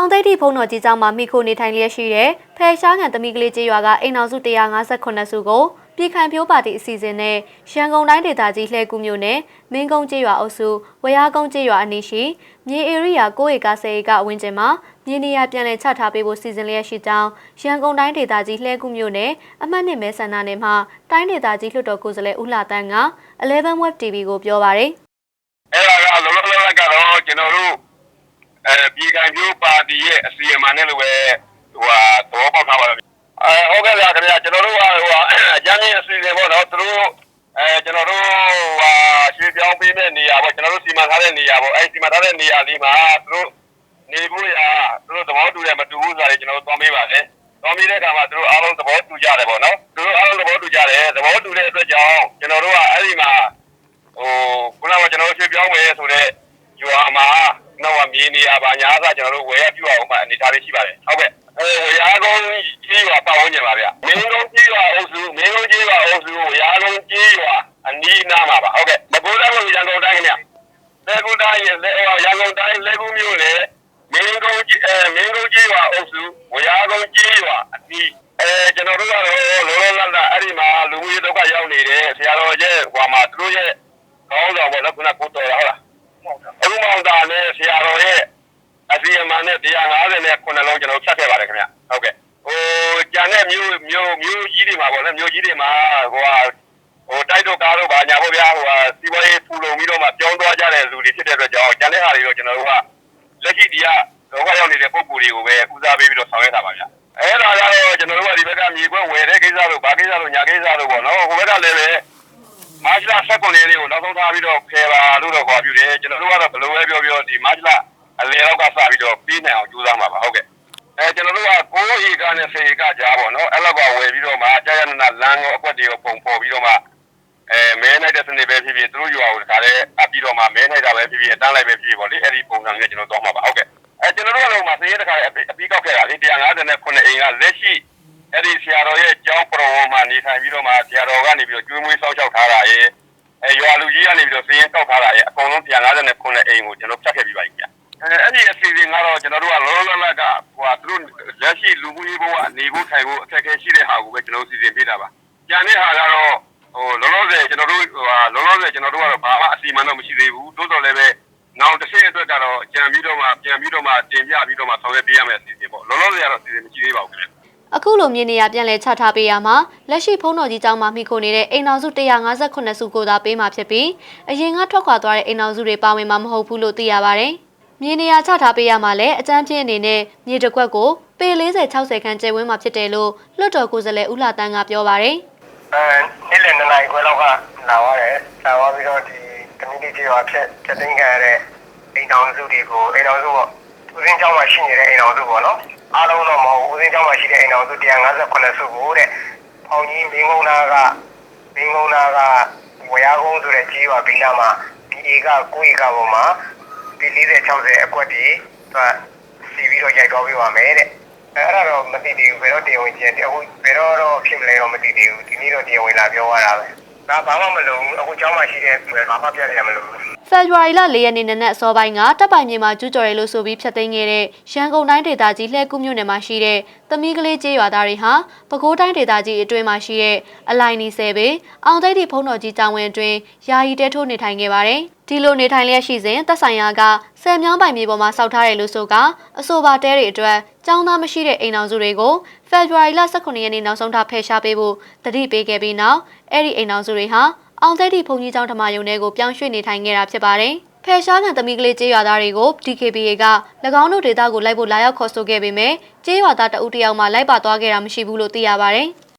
အောင်သိတိဖုံတော်ကြီးကျောင်းမှာမိခိုနေထိုင်လျက်ရှိတဲ့ဖယ်ရှားငံသမီးကလေးကျေးရွာကအိမ်အောင်စု158စုကိုပြည်ခိုင်ဖြိုးပါတီအစီအစဉ်နဲ့ရန်ကုန်တိုင်းဒေသကြီးလှဲကူးမြို့နယ်မင်းကုန်းကျေးရွာအုပ်စုဝရကုန်းကျေးရွာအနီးရှိမြေဧရိယာ9ဧက10ဧကအဝန်းကျင်မှာမြေနေရာပြန်လည်ချထားပေးဖို့စီစဉ်လျက်ရှိကြောင်းရန်ကုန်တိုင်းဒေသကြီးလှဲကူးမြို့နယ်အမှတ်နှစ်မဲဆန္ဒနယ်မှတိုင်းဒေသကြီးလွှတ်တော်ကိုယ်စားလှယ်ဦးလှတန်းက11 Web TV ကိုပြောပါရယ် အဲ့ဒါကလောလောလတ်လတ်ကတော့ကျွန်တော်တို့ အဲပြည်ခိုင်ပြိုးပါတီရဲ့အစီအမံနဲ့လို့ပဲဟိုဟာသဘောပေါက်ထားပါတော့အဲဟုတ်ကဲ့ဗျာခင်ဗျာကျွန်တော်တို့ကဟိုဟာအကြမ်းကြီးအစီအစဉ်ပေါ့နော်သူတို့အဲကျွန်တော်တို့ဟိုဟာရွှေပြောင်းပေးတဲ့နေရာပေါ့ကျွန်တော်တို့စီမံထားတဲ့နေရာပေါ့အဲစီမံထားတဲ့နေရာလေးမှာသူတို့နေဖို့ရသူတို့သဘောတူတယ်မတူဘူးဆိုတာကျွန်တော်တို့သွားမေးပါတယ်သွားမေးတဲ့အခါမှာသူတို့အားလုံးသဘောတူကြတယ်ပေါ့နော်သူတို့အားလုံးသဘောတူကြတယ်သဘောတူတဲ့အတွက်ကြောင့်ကျွန်တော်တို့ကအဲ့ဒီမှာ ဟိုခုနကကျွန်တော်တို့ရွှေပြောင်းဝယ်ဆိုတဲ့ယူဟာမှာနောက်ကမြေနေရပါညာသာကျွန်တော်တို့ဝယ်ရပြ အောင်မှအနေထားလေးရှိပါတယ်ဟုတ်ကဲ့အဲဝယ်ရကုန်းကြီးရွာပတ်ဝန်းကျင်ပါဗျမင်းကုန်းကြီးရွာအုပ်စုမင်းကုန်းကြီးရွာအုပ်စုဝယ်ရကုန်းကြီးရွာအနီးနားမှာပါဟုတ်ကဲ့မကူတန်းလို့ရန်ကုန်တိုင်းခင်ဗျလက်ကူတိုင်းရဲ့လက်ရန်ကုန်တိုင်းလက်ကူမျိုးနဲ့မင်းကုန်းကြီးအဲမင်းကုန်းကြီးရွာအုပ်စုဝယ်ရကုန်းကြီးရွာအနီးအဲကျွန်တော်တို့ကတော့လောလောလတ်လတ်အဲ့ဒီမှာလူမှုရေးဒုက္ခရောက်နေတဲ့ဆရာတော်ရဲ့ဟိုမှာသူတို့ရဲ့ကောင်းတော့ဗောနော်ခုနကကိုတော်ရဟုတ်လားအခုမောင်သားနဲ့ဆရာတော်ရဲ့အစီအမံ နဲ့150နဲ့ခုနှလုံးကျွန်တော်ဖြတ်ခဲ့ပါတယ်ခင်ဗျဟုတ်ကဲ့ဟိုကြံတဲ့မျိုးမျိုးမျိုးကြီးတွေမှာဗောနော်မျိုးကြီးတွေမှာဟိုဟာဟိုတိုက်တော့ကားတော့ဗာညာဗောဗျာဟိုဟာစီးပွားရေးဖူလုံပြီးတော့မှပြောင်းသွားကြတဲ့လူတွေဖြစ်တဲ့အတွက်ကြောင့်ကြံတဲ့ဟာတွေတော့ကျွန်တော်တို့ကလက်ရှိဒီကလောကရောက်နေတဲ့ပုံကိုယ်တွေကိုပဲဦးစားပေးပြီးတော့ဆောင်ရွက်တာပါဗျအဲ့ဒါကတော့ကျွန်တော်တို့ကဒီဘက်ကမြေကွက်ဝယ်တဲ့ကိစ္စတို့ဘာကိစ္စတို့ညာကိစ္စတို့ဗောနော်ဟိုဘက်ကလည်းပဲမတ်လ16လေးကိုနောက်ဆုံးထားပြီးတော့ဖေပါလို့တော့ခေါ်ပြတယ်ကျွန်တော်တို့ကတော့ဘယ်လိုပဲပြောပြောဒီမတ်လအလယ်တော့ကစ ပြီးတော့ပြီးနိုင်အောင်ကြိုးစားမှာပါဟုတ်ကဲ့အဲကျွန်တော်တို့က9ဧကနဲ့10ဧကကြားပေါ့နော်အဲ့လောက်ကဝယ်ပြီးတော့မှကြာရနာလမ်းရောအကွက်တွေရောပုံဖော်ပြီးတော့မှအဲမဲနိုင်တဲ့စနစ်ပဲဖြစ်ဖြစ်သူတို့ရွာကိုတခါတည်းအပ်ပြီးတော့မှမဲနိုင်တာပဲဖြစ်ဖြစ်အတန်းလိုက်ပဲဖြစ်ဖြစ်ပေါ့လေအဲ့ဒီပုံစံမျိုးကျွန်တော်တော့မှာပါဟုတ်ကဲ့အဲကျွန်တော်တို့ကတော့မှစရေးတခါအပြီးကောက်ခဲ့တာလေ159အိမ်ကလက်ရှိအဲ့ဒီဆရာတော်ရဲ့ကျောင်းပရောမှာနေထိုင်ပြီးတော့မှဆရာတော်ကနေပြီးတော့ကျွေးမွေးစောင့်ရှောက်ထားတာရဲ့အဲရွာလူကြီးကနေပြီးတော့စည်ရင်တောက်ထားတာရဲ့အကုန်လုံး159အိမ်ကိုကျွန်တော်ဖြတ်ခဲ့ပြီးပါပြီဗျ အဲအဲ့ဒီအစီအစဉ်ကတော့ကျွန်တော်တို့ကလောလောလတ်ကဟိုဟာသူတို့လက်ရှိလူမှုရေးဘဝနေဖို့ထိုင်ဖို့အခက်အခဲရှိတဲ့ဟာကိုပဲကျွန်တော်စီစဉ်ပေးတာပါကြံတဲ့ဟာကတော့ဟိုလောလောဆယ်ကျွန်တော်တို့ဟိုဟာလောလောဆယ်ကျွန်တော်တို့ကတော့ဘာမှအစီအမံတော့မရှိသေးဘူးတိုးတော်လည်းပဲနောက်တစ်ချက်အတွက်ကတော့ကြံပြီးတော့မှပြန်ပြီးတော့မှတင်ပြပြီးတော့မှဆောင်ရွက်ပေးရမယ့်အစီအစဉ်ပေါ့လောလောဆယ်ကတော့အစီအစဉ်မရှိသေးပါဘူးခင်ဗျအခုလိုမြေနေရပြန်လည်ချထားပေးရမှာလက်ရှိဖုံးတော်ကြီးကျောင်းမှာမိခိုနေတဲ့အိမ်အောင်စု158စုကိုသာပေးမှာဖြစ်ပြီးအရင်ကထွက်ခွာသွားတဲ့အိမ်အောင်စုတွေပါဝင်မှာမဟုတ်ဘူးလို့သိရပါတယ်။ မြေနေရချထားပေးရမှာလည်းအကြမ်းဖျင်းအနေနဲ့မြေတစ်ခွက်ကိုပေ40 60ခန်းကျယ်ဝန်းမှာဖြစ်တယ်လို့လွှတ်တော်ကိုယ်စားလှယ်ဦးလာတန်းကပြောပါတယ်အဲနေ့လယ်နှစ်နာရီခွဲလောက်ကလာသွားတယ်။လာသွားပြီးတော့ဒီ community ရောဖြတ်ဖြတ်သိမ်းခံရတဲ့အိမ်တော်စုတွေကိုအိမ်တော်စုပေါ့ဦးစင်းကျောင်းမှာရှိနေတဲ့အိမ်တော်စုပေါ့နော်။အားလုံးတော့မဟုတ်ဦးစင်းကျောင်းမှာရှိတဲ့အိမ်တော်စု158စုကိုတဲ့။ဖောင်ကြီးမင်းကုန်းနာကမင်းကုန်းနာကဝရကုန်းဆိုတဲ့ကြီးရွာဘိနာမှာဒီဧက9ဧကပေါ်မှာ ဒီ40 60အကွက်တည်းသူစီပြီးတော့ရိုက်သွားပြီးပါမယ်တဲ့။ အဲ့ဒါတော့မသိသေးဘူးဘယ်တော့တရားဝင်ကျန်တယ်အခုဘယ်တော့တော့ဖြစ်မလဲတော့မသိသေးဘူးဒီနေ့တော့တရားဝင်လာပြောရတာပဲဒါဘာမှမလုပ်ဘူးအခုเจ้าမှရှိတဲ့ဘာမှပြရမလို့ ။ဖေဖော်ဝါရီလ၄ရက်နေ့နနက်အစောပိုင်းကတပ်ပိုင်မြေမှာကျူးကျော်ရဲလို့ဆိုပြီးဖျက်သိမ်းခဲ့တဲ့ရန်ကုန်တိုင်းဒေသကြီးလှဲကူးမြို့နယ်မှာရှိတဲ့သမီးကလေးကျေးရွာသားတွေဟာပဲခူးတိုင်းဒေသကြီးအတွင်းမှာရှိတဲ့အလိုင်နီဆယ်ပေအောင်သိတိဖုံးတော်ကြီးကျောင်းဝင်းအတွင်းယာယီတဲထိုးနေထိုင်ခဲ့ပါတယ်။ ဒီလိုနေထိုင်လျက်ရှိစဉ်သက်ဆိုင်ရာကဆယ်မြောင်းပိုင်မြေပေါ်မှာစောက်ထားတယ်လို့ဆိုကအဆိုပါတဲတွေအတွက်ကျောင်းသားမရှိတဲ့အိမ်အောင်စုတွေကိုဖေဖော်ဝါရီလ18ရက်နေ့နောက်ဆုံးထားဖယ်ရှားပေးဖို့တတိပေးခဲ့ပြီးနောက်အဲ့ဒီအိမ်အောင်စုတွေဟာအောင်သိတိဘုံကြီးကျောင်းဓမ္မယုံထဲကိုပြောင်းရွှေ့နေထိုင်ခဲ့တာဖြစ်ပါတယ်။ဖယ်ရှားခံသမီးကလေးကျေးရွာသားတွေကို DKBA က၎င်းတို့ဒေသကိုလိုက်ဖို့လာရောက်ခေါ်ဆိုခဲ့ပေမဲ့ကျေးရွာသားတအုပ်တယောက်မှလိုက်ပါသွားခဲ့တာမရှိဘူးလို့သိရပါတယ်။